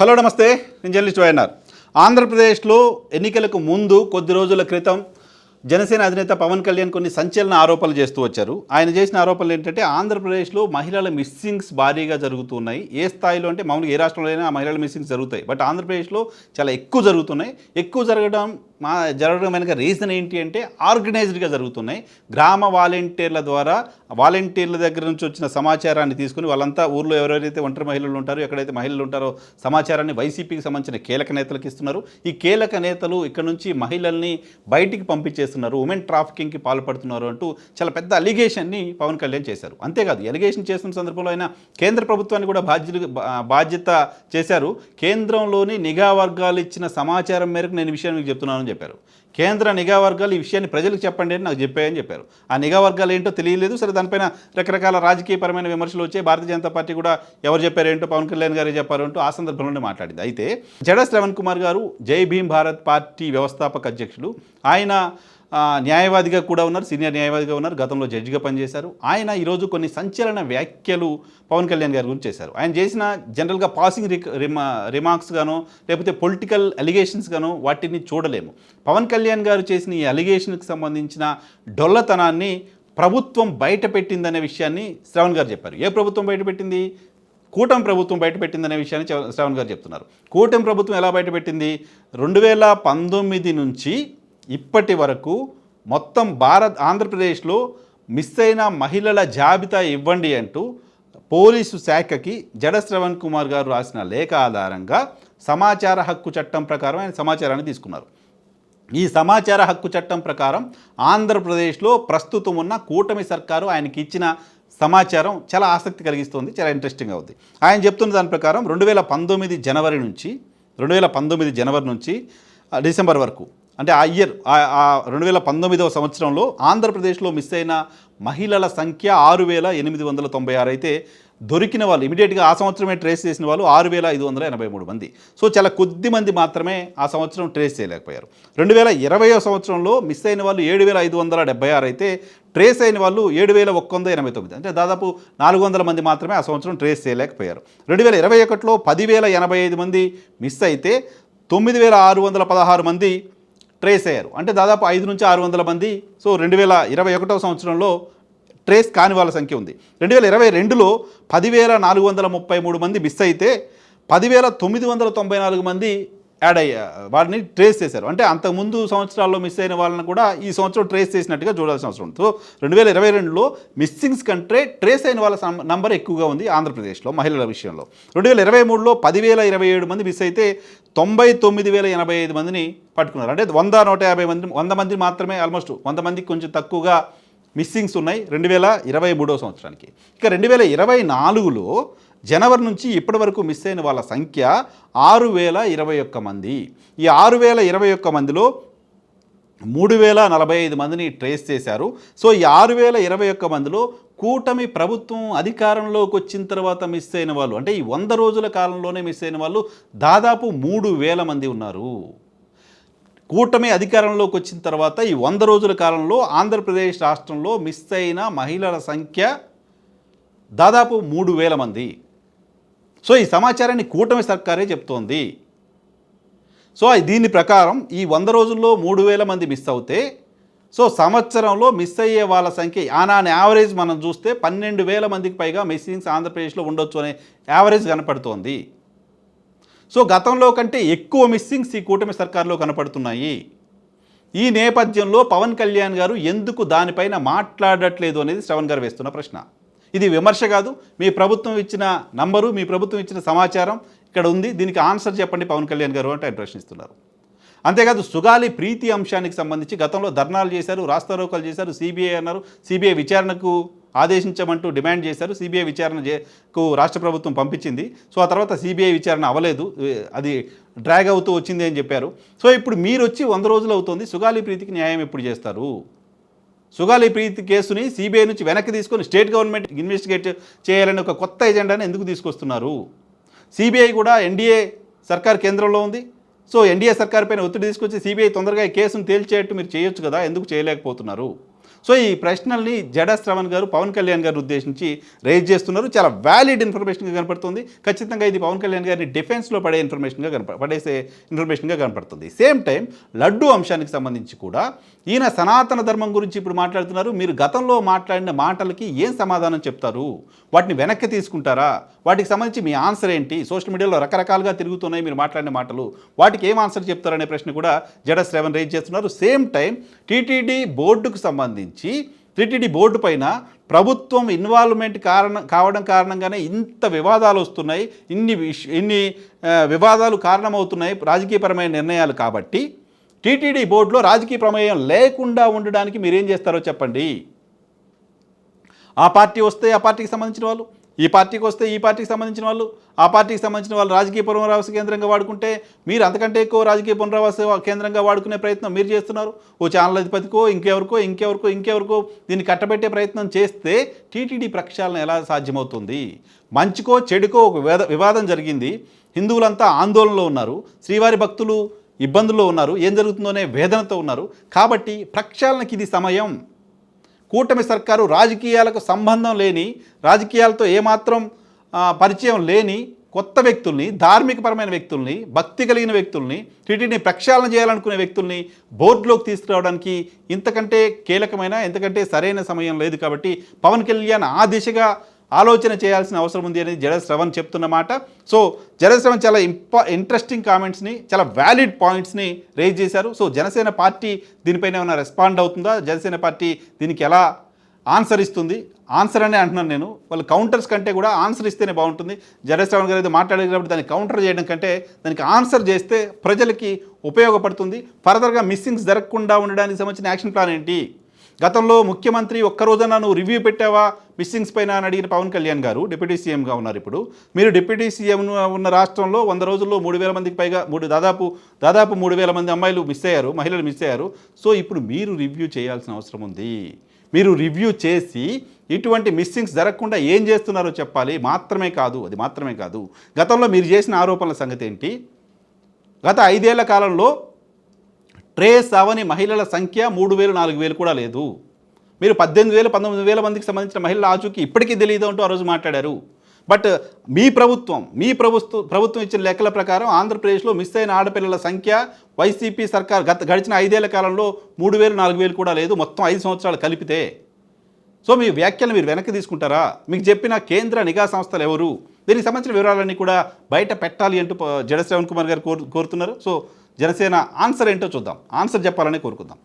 Hello నమస్తే. నేను journalist YNR. ఆంధ్రప్రదేశ్లో ఎన్నికలకు ముందు కొద్ది రోజుల క్రితం జనసేన అధినేత పవన్ కళ్యాణ్ కొన్ని సంచలన ఆరోపణలు చేస్తూ వచ్చారు. ఆయన చేసిన ఆరోపణలు ఏంటంటే ఆంధ్రప్రదేశ్లో మహిళల మిస్సింగ్స్ భారీగా జరుగుతున్నాయి. ఏ స్థాయిలో అంటే మామూలుగా ఏ రాష్ట్రంలో అయినా మహిళల మిస్సింగ్స్ జరుగుతాయి. బట్ ఆంధ్రప్రదేశ్లో చాలా ఎక్కువ జరుగుతున్నాయి. ఎక్కువ జరగడం మా జరగడం వెనుక రీజన్ ఏంటి అంటే ఆర్గనైజ్డ్గా జరుగుతున్నాయి. గ్రామ వాలంటీర్ల ద్వారా వాలంటీర్ల దగ్గర నుంచి వచ్చిన సమాచారాన్ని తీసుకుని వాళ్ళంతా ఊర్లో ఎవరెవరైతే ఒంటరి మహిళలు ఉంటారో ఎక్కడైతే మహిళలు ఉంటారో సమాచారాన్ని వైసీపీకి సంబంధించిన కీలక నేతలకు ఇస్తున్నారు. ఈ కీలక నేతలు ఇక్కడ నుంచి మహిళల్ని బయటికి పంపించేస్తున్నారు. ఉమెన్ ట్రాఫికింగ్కి పాల్పడుతున్నారు అంటూ చాలా పెద్ద అలిగేషన్ని పవన్ కళ్యాణ్ చేశారు. అంతేకాదు ఎలిగేషన్ చేస్తున్న సందర్భంలో ఆయన కేంద్ర ప్రభుత్వాన్ని కూడా బాధ్యత బాధ్యత చేశారు. కేంద్రంలోని నిఘా వర్గాలు ఇచ్చిన సమాచారం మేరకు నేను విషయాన్ని మీకు చెప్తున్నానని చెప్పారు. కేంద్ర నిఘా వర్గాలు ఈ విషయాన్ని ప్రజలకు చెప్పండి అని నాకు చెప్పాయని చెప్పారు. ఆ నిఘా వర్గాలు ఏంటో తెలియలేదు. సరే దానిపైన రకరకాల రాజకీయపరమైన విమర్శలు వచ్చాయి. భారతీయ జనతా పార్టీ కూడా ఎవరు చెప్పారేంటో పవన్ కళ్యాణ్ గారే చెప్పారు అంటూ ఆ సందర్భంలోనే మాట్లాడింది. అయితే జడ శ్రవణ్ కుమార్ గారు జై భీమ్ భారత్ పార్టీ వ్యవస్థాపక అధ్యక్షులు. ఆయన న్యాయవాదిగా కూడా ఉన్నారు సీనియర్ న్యాయవాదిగా ఉన్నారు గతంలో జడ్జిగా పనిచేశారు. ఆయన ఈరోజు కొన్ని సంచలన వ్యాఖ్యలు పవన్ కళ్యాణ్ గారి గురించి చేశారు. ఆయన చేసిన జనరల్గా పాసింగ్ రిక్ రిమా రిమార్క్స్ గానో లేకపోతే పొలిటికల్ అలిగేషన్స్ గానో వాటిని చూడలేము. పవన్ కళ్యాణ్ గారు చేసిన ఈ అలిగేషన్కి సంబంధించిన డొల్లతనాన్ని ప్రభుత్వం బయట పెట్టిందనే విషయాన్ని శ్రవణ్ గారు చెప్పారు. ఏ ప్రభుత్వం బయట పెట్టింది కూటమి ప్రభుత్వం బయటపెట్టిందనే విషయాన్ని శ్రవణ్ గారు చెప్తున్నారు. కూటమి ప్రభుత్వం ఎలా బయటపెట్టింది? రెండు వేల పంతొమ్మిది నుంచి ఇప్పటి వరకు మొత్తం భారత్ ఆంధ్రప్రదేశ్లో మిస్ అయిన మహిళల జాబితా ఇవ్వండి అంటూ పోలీసు శాఖకి జడ శ్రవణ్ కుమార్ గారు రాసిన లేఖ ఆధారంగా సమాచార హక్కు చట్టం ప్రకారం ఆయన సమాచారాన్ని తీసుకున్నారు. ఈ సమాచార హక్కు చట్టం ప్రకారం ఆంధ్రప్రదేశ్లో ప్రస్తుతం ఉన్న కూటమి సర్కారు ఆయనకి ఇచ్చిన సమాచారం చాలా ఆసక్తి కలిగిస్తుంది చాలా ఇంట్రెస్టింగ్ ఉంది. ఆయన చెప్తున్న దాని ప్రకారం రెండు వేల పంతొమ్మిది జనవరి నుంచి రెండు వేల పంతొమ్మిది జనవరి నుంచి డిసెంబర్ వరకు అంటే ఆ ఇయర్ ఆ రెండు వేల పంతొమ్మిదవ సంవత్సరంలో ఆంధ్రప్రదేశ్లో మిస్ అయిన మహిళల సంఖ్య ఆరు వేల ఎనిమిది వందల తొంభై ఆరు అయితే దొరికిన వాళ్ళు ఇమీడియట్గా ఆ సంవత్సరమే ట్రేస్ చేసిన వాళ్ళు ఆరు వేల ఐదు వందల ఎనభై మూడు మంది. సో చాలా కొద్ది మంది మాత్రమే ఆ సంవత్సరం ట్రేస్ చేయలేకపోయారు. రెండు వేల ఇరవయో సంవత్సరంలో మిస్ అయిన వాళ్ళు ఏడు వేల ఐదు వందల డెబ్బై ఆరు అయితే ట్రేస్ అయిన వాళ్ళు ఏడు వేల ఒక్క వంద ఎనభై తొమ్మిది. అంటే దాదాపు నాలుగు వందల మంది మాత్రమే ఆ సంవత్సరం ట్రేస్ చేయలేకపోయారు. రెండు వేల ఇరవై ఒకటిలో పదివేల ఎనభై ఐదు మంది మిస్ అయితే తొమ్మిది వేల ఆరు వందల పదహారు మంది ట్రేస్ అయ్యారు. అంటే దాదాపు ఐదు నుంచి ఆరు వందల మంది సో రెండు వేల ఇరవై ఒకటో సంవత్సరంలో ట్రేస్ కాని వాళ్ళ సంఖ్య ఉంది. రెండు వేల ఇరవై రెండులో పదివేల నాలుగు వందల ముప్పై మూడు మంది మిస్ అయితే పదివేల తొమ్మిది వందల తొంభై నాలుగు మంది యాడ్ అయ్యా వారిని ట్రేస్ చేశారు. అంటే అంతకుముందు సంవత్సరాల్లో మిస్ అయిన వాళ్ళని కూడా ఈ సంవత్సరం ట్రేస్ చేసినట్టుగా చూడాల్సిన అవసరం ఉంది. సో రెండు వేల ఇరవై రెండులో మిస్సింగ్స్ కంటే ట్రేస్ అయిన వాళ్ళ నంబర్ ఎక్కువగా ఉంది ఆంధ్రప్రదేశ్లో మహిళల విషయంలో. రెండు వేల ఇరవై మూడులో పదివేల ఇరవై ఏడు మంది మిస్ అయితే తొంభై తొమ్మిది వేల ఎనభై ఐదు మందిని పట్టుకున్నారు. అంటే వంద నూట యాభై మంది వంద మంది మాత్రమే ఆల్మోస్ట్ వంద మందికి కొంచెం తక్కువగా మిస్సింగ్స్ ఉన్నాయి రెండు వేల ఇరవై మూడో సంవత్సరానికి. ఇక రెండు వేల ఇరవై నాలుగులో జనవరి నుంచి ఇప్పటి వరకు మిస్ అయిన వాళ్ళ సంఖ్య ఆరు వేల ఇరవై ఒక్క మంది. ఈ ఆరు వేల ఇరవై ఒక్క మందిలో మూడు వేల నలభై ఐదు మందిని ట్రేస్ చేశారు. సో ఈ ఆరు వేల ఇరవై ఒక్క మందిలో కూటమి ప్రభుత్వం అధికారంలోకి వచ్చిన తర్వాత మిస్ అయిన వాళ్ళు అంటే ఈ వంద రోజుల కాలంలోనే మిస్ అయిన వాళ్ళు దాదాపు మూడు వేల మంది ఉన్నారు. కూటమి అధికారంలోకి వచ్చిన తర్వాత ఈ వంద రోజుల కాలంలో ఆంధ్రప్రదేశ్ రాష్ట్రంలో మిస్ అయిన మహిళల సంఖ్య దాదాపు మూడు వేల మంది. సో ఈ సమాచారాన్ని కూటమి సర్కారే చెప్తోంది. సో దీని ప్రకారం ఈ వంద రోజుల్లో మూడు వేల మంది మిస్ అవుతే సో సంవత్సరంలో మిస్ అయ్యే వాళ్ళ సంఖ్య ఆనాని యావరేజ్ మనం చూస్తే పన్నెండు వేల మందికి పైగా మిస్సింగ్స్ ఆంధ్రప్రదేశ్లో ఉండొచ్చు అనే యావరేజ్ కనపడుతోంది. సో గతంలో కంటే ఎక్కువ మిస్సింగ్స్ ఈ కూటమి సర్కార్లో కనపడుతున్నాయి. ఈ నేపథ్యంలో పవన్ కళ్యాణ్ గారు ఎందుకు దానిపైన మాట్లాడట్లేదు అనేది శ్రవణ్ గారు వేస్తున్న ప్రశ్న. ఇది విమర్శ కాదు. మీ ప్రభుత్వం ఇచ్చిన నంబరు మీ ప్రభుత్వం ఇచ్చిన సమాచారం ఇక్కడ ఉంది. దీనికి ఆన్సర్ చెప్పండి పవన్ కళ్యాణ్ గారు అంటే ఆయన ప్రశ్నిస్తున్నారు. అంతేకాదు సుగాలి ప్రీతి అంశానికి సంబంధించి గతంలో ధర్నాలు చేశారు రాస్తారోకలు చేశారు సిబిఐ అన్నారు. సిబిఐ విచారణకు ఆదేశించమంటూ డిమాండ్ చేశారు. సిబిఐ విచారణ చేకు రాష్ట్ర ప్రభుత్వం పంపించింది. సో ఆ తర్వాత సిబిఐ విచారణ అవ్వలేదు. అది డ్రాగ్ అవుతూ వచ్చింది అని చెప్పారు. సో ఇప్పుడు మీరు వచ్చి వంద రోజులు అవుతుంది. సుగాలి ప్రీతికి న్యాయం ఎప్పుడు చేస్తారు? సుగాలి ప్రీతి కేసుని సిబిఐ నుంచి వెనక్కి తీసుకొని స్టేట్ గవర్నమెంట్ ఇన్వెస్టిగేట్ చేయాలని ఒక కొత్త ఎజెండాని ఎందుకు తీసుకొస్తున్నారు? సిబిఐ కూడా ఎన్డీఏ సర్కార్ కేంద్రంలో ఉంది. సో ఎన్డీఏ సర్కార్ పైన ఒత్తిడి తీసుకొచ్చి సిబిఐ తొందరగా ఈ కేసును తేల్చేట్టు మీరు చేయొచ్చు కదా? ఎందుకు చేయలేకపోతున్నారు? సో ఈ ప్రశ్నల్ని జడ శ్రవణ్ గారు పవన్ కళ్యాణ్ గారు ఉద్దేశించి రేజ్ చేస్తున్నారు. చాలా వ్యాలిడ్ ఇన్ఫర్మేషన్గా కనపడుతుంది. ఖచ్చితంగా ఇది పవన్ కళ్యాణ్ గారిని డిఫెన్స్లో పడే ఇన్ఫర్మేషన్గా కనప పడేసే ఇన్ఫర్మేషన్గా కనపడుతుంది. సేమ్ టైం లడ్డు అంశానికి సంబంధించి కూడా ఈయన సనాతన ధర్మం గురించి ఇప్పుడు మాట్లాడుతున్నారు. మీరు గతంలో మాట్లాడిన మాటలకి ఏం సమాధానం చెప్తారు? వాటిని వెనక్కి తీసుకుంటారా? వాటికి సంబంధించి మీ ఆన్సర్ ఏంటి? సోషల్ మీడియాలో రకరకాలుగా తిరుగుతున్నాయి మీరు మాట్లాడిన మాటలు. వాటికి ఏం ఆన్సర్ చెప్తారనే ప్రశ్న కూడా జడ శ్రవణ్ రేజ్ చేస్తున్నారు. సేమ్ టైం టీటీడీ బోర్డుకు సంబంధించి టీటీడీ బోర్డు పైన ప్రభుత్వం ఇన్వాల్వ్మెంట్ కారణం కావడం కారణంగానే ఇంత వివాదాలు వస్తున్నాయి. ఇన్ని ఇన్ని వివాదాలు కారణమవుతున్నాయి రాజకీయపరమైన నిర్ణయాలు కాబట్టి టీటీడీ బోర్డులో రాజకీయ ప్రమేయం లేకుండా ఉండడానికి మీరేం చేస్తారో చెప్పండి. ఆ పార్టీ వస్తే ఆ పార్టీకి సంబంధించిన వాళ్ళు ఈ పార్టీకి వస్తే ఈ పార్టీకి సంబంధించిన వాళ్ళు ఆ పార్టీకి సంబంధించిన వాళ్ళు రాజకీయ పునరావాస కేంద్రంగా వాడుకుంటే మీరు అంతకంటే ఎక్కువ రాజకీయ పునరావాస కేంద్రంగా వాడుకునే ప్రయత్నం మీరు చేస్తున్నారు. ఓ ఛానల్ అధిపతికో ఇంకెవరికో ఇంకెవరికో ఇంకెవరికో దీన్ని కట్టబెట్టే ప్రయత్నం చేస్తే టీటీడీ ప్రక్షాళన ఎలా సాధ్యమవుతుంది? మంచికో చెడుకో ఒక వివాదం జరిగింది. హిందువులంతా ఆందోళనలో ఉన్నారు. శ్రీవారి భక్తులు ఇబ్బందుల్లో ఉన్నారు. ఏం జరుగుతుందోనే వేదనతో ఉన్నారు. కాబట్టి ప్రక్షాళనకి ఇది సమయం. కూటమి సర్కారు రాజకీయాలకు సంబంధం లేని రాజకీయాలతో ఏమాత్రం పరిచయం లేని కొత్త వ్యక్తుల్ని ధార్మికపరమైన వ్యక్తుల్ని భక్తి కలిగిన వ్యక్తుల్ని టీటీడీని ప్రక్షాళన చేయాలనుకునే వ్యక్తుల్ని బోర్డులోకి తీసుకురావడానికి ఇంతకంటే కీలకమైన ఇంతకంటే సరైన సమయం లేదు కాబట్టి పవన్ కళ్యాణ్ ఆ దిశగా ఆలోచన చేయాల్సిన అవసరం ఉంది అనేది జడ శ్రవణ్ చెప్తున్నమాట సో జడ శ్రవణ్ చాలా ఇంపా ఇంట్రెస్టింగ్ కామెంట్స్ని చాలా వ్యాలిడ్ పాయింట్స్ని రేజ్ చేశారు. సో జనసేన పార్టీ దీనిపైన ఏమైనా రెస్పాండ్ అవుతుందా? జనసేన పార్టీ దీనికి ఎలా ఆన్సర్ ఇస్తుంది? ఆన్సర్ అనే అంటున్నాను నేను. వాళ్ళు కౌంటర్స్ కంటే కూడా ఆన్సర్ ఇస్తేనే బాగుంటుంది. జడశ్రవణ్ గారు ఏదో మాట్లాడేటప్పుడు దాన్ని కౌంటర్ చేయడం కంటే దానికి ఆన్సర్ చేస్తే ప్రజలకి ఉపయోగపడుతుంది. ఫర్దర్గా మిస్సింగ్స్ జరగకుండా ఉండడానికి సంబంధించిన యాక్షన్ ప్లాన్ ఏంటి? గతంలో ముఖ్యమంత్రి ఒక్కరోజున నువ్వు రివ్యూ పెట్టావా? మిస్సింగ్స్ పైన అని అడిగిన పవన్ కళ్యాణ్ గారు డిప్యూటీ సీఎంగా ఉన్నారు ఇప్పుడు. మీరు డిప్యూటీ సీఎం ఉన్న రాష్ట్రంలో వంద రోజుల్లో మూడు వేల మందికి పైగా మూడు దాదాపు దాదాపు మూడు వేల మంది అమ్మాయిలు మిస్ అయ్యారు మహిళలు మిస్ అయ్యారు. సో ఇప్పుడు మీరు రివ్యూ చేయాల్సిన అవసరం ఉంది. మీరు రివ్యూ చేసి ఇటువంటి మిస్సింగ్స్ జరగకుండా ఏం చేస్తున్నారో చెప్పాలి. మాత్రమే కాదు అది మాత్రమే కాదు. గతంలో మీరు చేసిన ఆరోపణల సంగతి ఏంటి? గత ఐదేళ్ళ కాలంలో ట్రేస్ అవని మహిళల సంఖ్య మూడు వేలు నాలుగు వేలు కూడా లేదు. మీరు పద్దెనిమిది వేలు పంతొమ్మిది వేల మందికి సంబంధించిన మహిళల ఆచూకీ ఇప్పటికీ తెలియదు అంటూ ఆ రోజు మాట్లాడారు. బట్ మీ ప్రభుత్వం మీ ప్రభుత్వం ప్రభుత్వం ఇచ్చిన లెక్కల ప్రకారం ఆంధ్రప్రదేశ్లో మిస్ అయిన ఆడపిల్లల సంఖ్య వైసీపీ సర్కార్ గత గడిచిన ఐదేళ్ళ కాలంలో మూడు వేలు నాలుగు వేలు కూడా లేదు. మొత్తం ఐదు సంవత్సరాలు కలిపితే. సో మీ వ్యాఖ్యలు మీరు వెనక్కి తీసుకుంటారా? మీకు చెప్పిన కేంద్ర నిఘా సంస్థలు ఎవరు? దీనికి సంబంధించిన వివరాలన్నీ కూడా బయట పెట్టాలి అంటూ ప- జడ శ్రవణ్ కుమార్ గారు కోరు కోరుతున్నారు. సో జనసేన ఆన్సర్ ఏంటో చూద్దాం. ఆన్సర్ చెప్పాలని కోరుకుందాం.